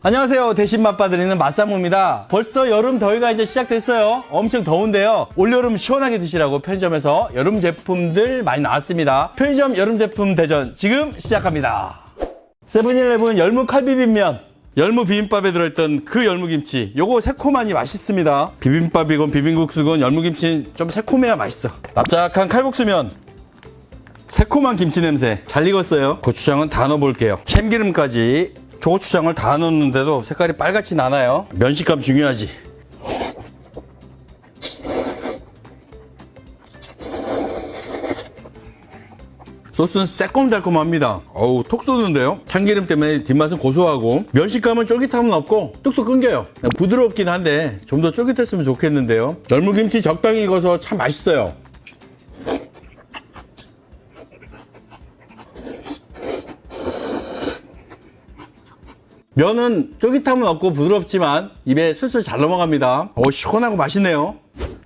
안녕하세요. 대신 맛봐드리는 맛사무입니다. 벌써 여름 더위가 이제 시작됐어요. 엄청 더운데요. 올여름 시원하게 드시라고 편의점에서 여름 제품들 많이 나왔습니다. 편의점 여름 제품 대전 지금 시작합니다. 세븐일레븐 열무 칼비빔면. 열무 비빔밥에 들어있던 그 열무김치. 요거 새콤하니 맛있습니다. 비빔밥이건 비빔국수건 열무김치 좀 새콤해야 맛있어. 납작한 칼국수면. 새콤한 김치 냄새 잘 익었어요 고추장은 다 넣어볼게요 참기름까지 초고추장을 다 넣었는데도 색깔이 빨갛지 않아요. 면식감 중요하지. 소스는 새콤달콤합니다. 어우 톡 쏘는데요? 참기름 때문에 뒷맛은 고소하고 면식감은 쫄깃함은 없고 뚝뚝 끊겨요. 부드럽긴 한데 좀 더 쫄깃했으면 좋겠는데요? 열무김치 적당히 익어서 참 맛있어요 면은 쫄깃함은 없고 부드럽지만 입에 술술 잘 넘어갑니다. 오, 시원하고 맛있네요.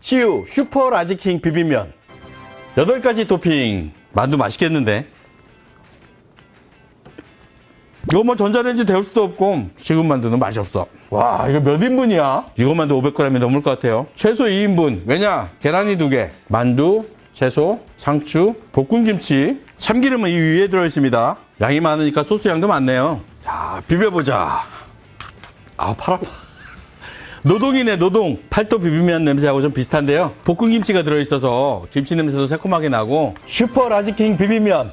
시우 슈퍼 라지킹 비빔면. 8가지 토핑. 만두 맛있겠는데? 이거 뭐 전자레인지 데울 수도 없고 식은 만두는 맛이 없어. 와 이거 몇 인분이야? 이거 만두 500g이 넘을 것 같아요. 최소 2인분. 왜냐? 계란이 2개. 만두, 채소, 상추, 볶음김치, 참기름은 이 위에 들어있습니다. 양이 많으니까 소스 양도 많네요. 자, 비벼보자. 아, 팔 아파. 노동이네, 노동. 팔도 비빔면 냄새하고 좀 비슷한데요. 볶음김치가 들어있어서 김치 냄새도 새콤하게 나고 슈퍼 라지킹 비빔면.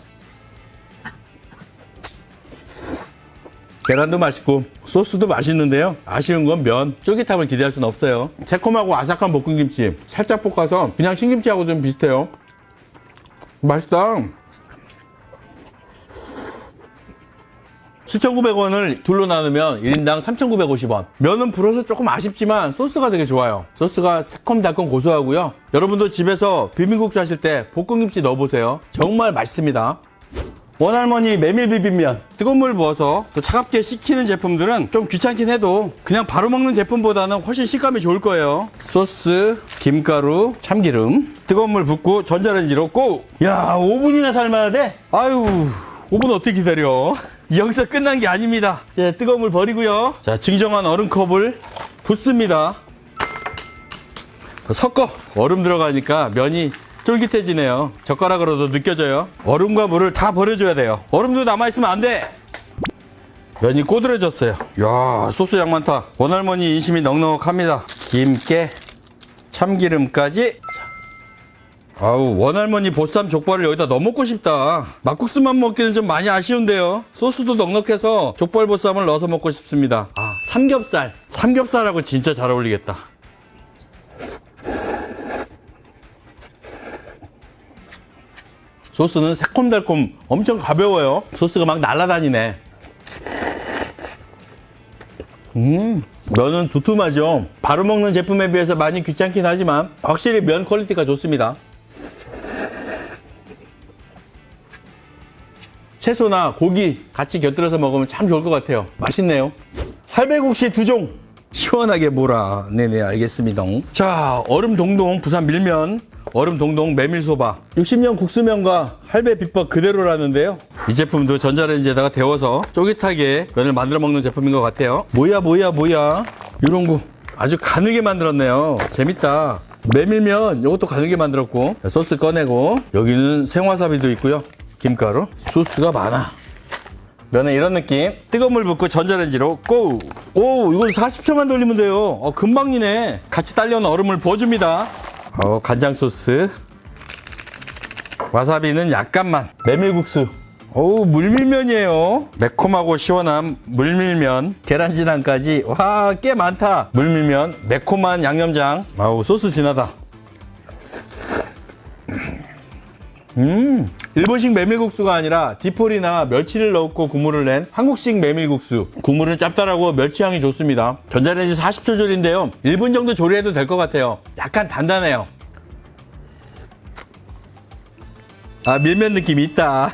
계란도 맛있고 소스도 맛있는데요. 아쉬운 건 면, 쫄깃함을 기대할 수는 없어요. 새콤하고 아삭한 볶음김치 살짝 볶아서 그냥 신김치하고 좀 비슷해요. 맛있다. 7,900원을 둘로 나누면 1인당 3,950원. 면은 불어서 조금 아쉽지만 소스가 되게 좋아요. 소스가 새콤달콤 고소하고요. 여러분도 집에서 비빔국수 하실 때 볶음김치 넣어보세요. 정말 맛있습니다. 원할머니 메밀 비빔면 뜨거운 물 부어서 또 차갑게 식히는 제품들은 좀 귀찮긴 해도 그냥 바로 먹는 제품보다는 훨씬 식감이 좋을 거예요 소스, 김가루, 참기름 뜨거운 물 붓고 전자레인지로 고! 야 5분이나 삶아야 돼? 아유 5분 어떻게 기다려 여기서 끝난 게 아닙니다 이제 뜨거운 물 버리고요 자 증정한 얼음컵을 붓습니다 섞어 얼음 들어가니까 면이 쫄깃해지네요. 젓가락으로도 느껴져요. 얼음과 물을 다 버려줘야 돼요. 얼음도 남아있으면 안 돼! 면이 꼬들해졌어요. 이야, 소스 양 많다. 원할머니 인심이 넉넉합니다. 김깨, 참기름까지. 아우, 원할머니 보쌈 족발을 여기다 넣어 먹고 싶다. 막국수만 먹기는 좀 많이 아쉬운데요. 소스도 넉넉해서 족발 보쌈을 넣어서 먹고 싶습니다. 아, 삼겹살. 삼겹살하고 진짜 잘 어울리겠다. 소스는 새콤달콤 엄청 가벼워요. 소스가 막 날아다니네. 음, 면은 두툼하죠. 바로 먹는 제품에 비해서 많이 귀찮긴 하지만 확실히 면 퀄리티가 좋습니다. 채소나 고기 같이 곁들여서 먹으면 참 좋을 것 같아요. 맛있네요. 할배국시 두 종. 시원하게 몰아. 네네, 알겠습니다. 자, 얼음 동동 부산 밀면, 얼음 동동 메밀소바. 60년 국수면과 할배 비법 그대로라는데요. 이 제품도 전자레인지에다가 데워서 쫄깃하게 면을 만들어 먹는 제품인 것 같아요. 뭐야, 뭐야, 뭐야. 이런 거 아주 가늘게 만들었네요. 재밌다. 메밀면 이것도 가늘게 만들었고 소스 꺼내고 여기는 생와사비도 있고요. 김가루, 소스가 많아. 면에 이런 느낌. 뜨거운 물 붓고 전자레인지로 고! 오, 이거 40초만 돌리면 돼요. 어, 금방이네. 같이 딸려온 얼음을 부어줍니다. 어, 간장 소스. 와사비는 약간만. 메밀국수. 오, 물밀면이에요. 매콤하고 시원한 물밀면. 계란진한까지. 와, 꽤 많다. 물밀면, 매콤한 양념장. 아우, 소스 진하다. 음, 일본식 메밀국수가 아니라 디폴이나 멸치를 넣고 국물을 낸 한국식 메밀국수. 국물은 짭짤하고 멸치향이 좋습니다. 전자레인지 40초 조리인데요. 1분 정도 조리해도 될 것 같아요. 약간 단단해요. 아, 밀면 느낌이 있다.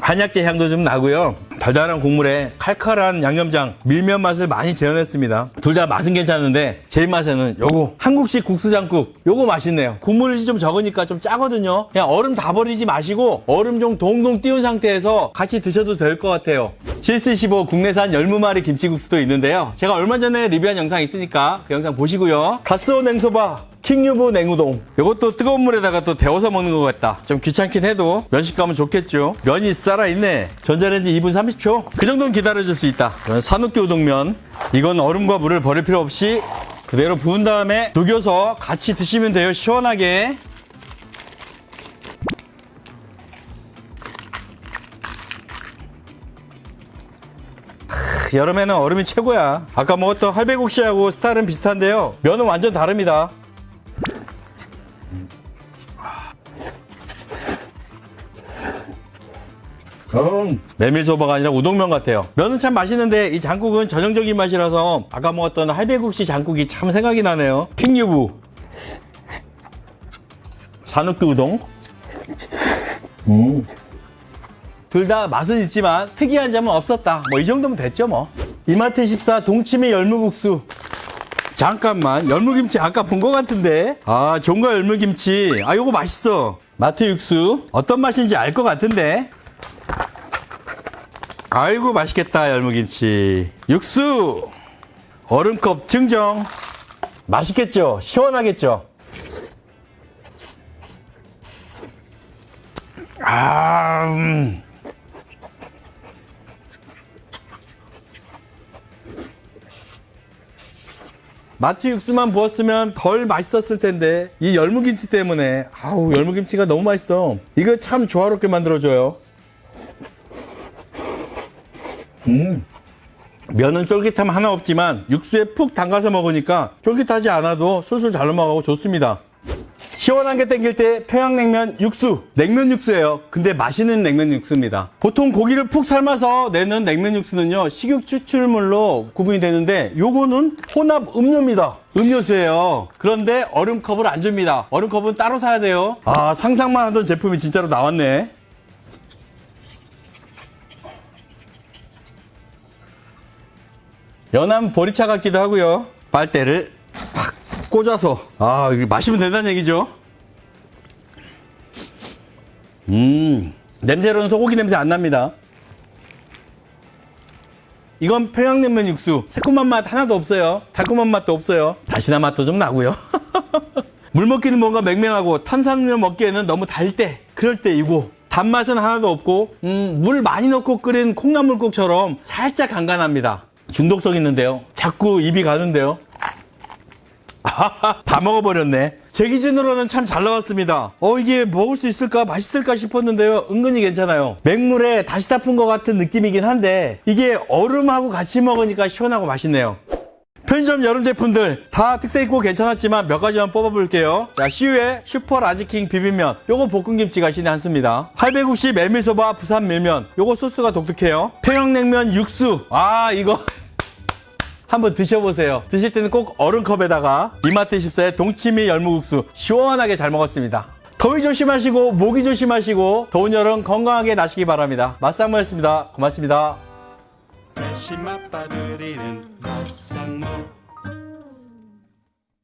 한약재 향도 좀 나고요. 달달한 국물에 칼칼한 양념장, 밀면 맛을 많이 재현했습니다. 둘 다 맛은 괜찮은데 제일 맛에는 요거 한국식 국수장국 요거 맛있네요. 국물이 좀 적으니까 좀 짜거든요. 그냥 얼음 다 버리지 마시고 얼음 좀 동동 띄운 상태에서 같이 드셔도 될 것 같아요. 7C15 국내산 열무마리 김치국수도 있는데요. 제가 얼마 전에 리뷰한 영상 있으니까 그 영상 보시고요. 가스오 냉소바 킹유부 냉우동. 이것도 뜨거운 물에다가 또 데워서 먹는 것 같다. 좀 귀찮긴 해도 면식감은 좋겠죠. 면이 살아있네. 전자레인지 2분 30초. 그 정도는 기다려줄 수 있다. 산욱기 우동면. 이건 얼음과 물을 버릴 필요 없이 그대로 부은 다음에 녹여서 같이 드시면 돼요. 시원하게. 크, 여름에는 얼음이 최고야. 아까 먹었던 할배국시하고 스타일은 비슷한데요. 면은 완전 다릅니다. 음, 메밀소바가 아니라 우동면 같아요. 면은 참 맛있는데 이 장국은 전형적인 맛이라서 아까 먹었던 할배국시 장국이 참 생각이 나네요. 킹유부, 산욱기 우동. 음. 둘 다 맛은 있지만 특이한 점은 없었다. 뭐 이 정도면 됐죠 뭐. 이마트 14 동치미 열무국수. 잠깐만 열무김치 아까 본 것 같은데? 아 종가 열무김치. 아 요거 맛있어. 마트 육수. 어떤 맛인지 알 것 같은데? 아이고 맛있겠다 열무김치. 육수! 얼음컵 증정. 맛있겠죠? 시원하겠죠? 아 음. 마트 육수만 부었으면 덜 맛있었을 텐데 이 열무김치 때문에. 아우 열무김치가 너무 맛있어. 이거 참 조화롭게 만들어줘요. 음. 면은 쫄깃함 하나 없지만 육수에 푹 담가서 먹으니까 쫄깃하지 않아도 술술 잘 넘어가고 좋습니다 시원한 게 땡길 때 평양냉면 육수. 냉면 육수예요. 근데 맛있는 냉면 육수입니다. 보통 고기를 푹 삶아서 내는 냉면 육수는요 식욕 추출물로 구분이 되는데 요거는 혼합 음료입니다. 음료수예요. 그런데 얼음컵을 안 줍니다. 얼음컵은 따로 사야 돼요. 아 상상만 하던 제품이 진짜로 나왔네. 연한 보리차 같기도 하고요. 빨대를 팍 꽂아서. 아 마시면 된다는 얘기죠? 음 냄새로는 소고기 냄새 안 납니다. 이건 평양냉면 육수. 새콤한 맛 하나도 없어요. 달콤한 맛도 없어요. 다시나 맛도 좀 나고요. 물 먹기는 뭔가 맹맹하고 탄산음료 먹기에는 너무 달 때 그럴 때 이거 단맛은 하나도 없고 음, 물 많이 넣고 끓인 콩나물국처럼 살짝 간간합니다. 중독성 있는데요. 자꾸 입이 가는데요 다 먹어버렸네. 제 기준으로는 참 잘 나왔습니다. 어, 이게 먹을 수 있을까? 맛있을까 싶었는데요. 은근히 괜찮아요. 맹물에 다시 타푼 것 같은 느낌이긴 한데, 이게 얼음하고 같이 먹으니까 시원하고 맛있네요. 편의점 여름 제품들 다 특색 있고 괜찮았지만 몇 가지만 뽑아볼게요. 자, 시우의 슈퍼 라지킹 비빔면. 요거 볶음김치가 신의 한수입니다. 할배국시 메밀소바 부산 밀면. 요거 소스가 독특해요. 평양냉면 육수. 아, 이거. 한번 드셔보세요. 드실 때는 꼭 얼음컵에다가 이마트 14의 동치미 열무국수 시원하게 잘 먹었습니다. 더위 조심하시고 모기 조심하시고 더운 여름 건강하게 나시기 바랍니다. 맛상무였습니다. 고맙습니다.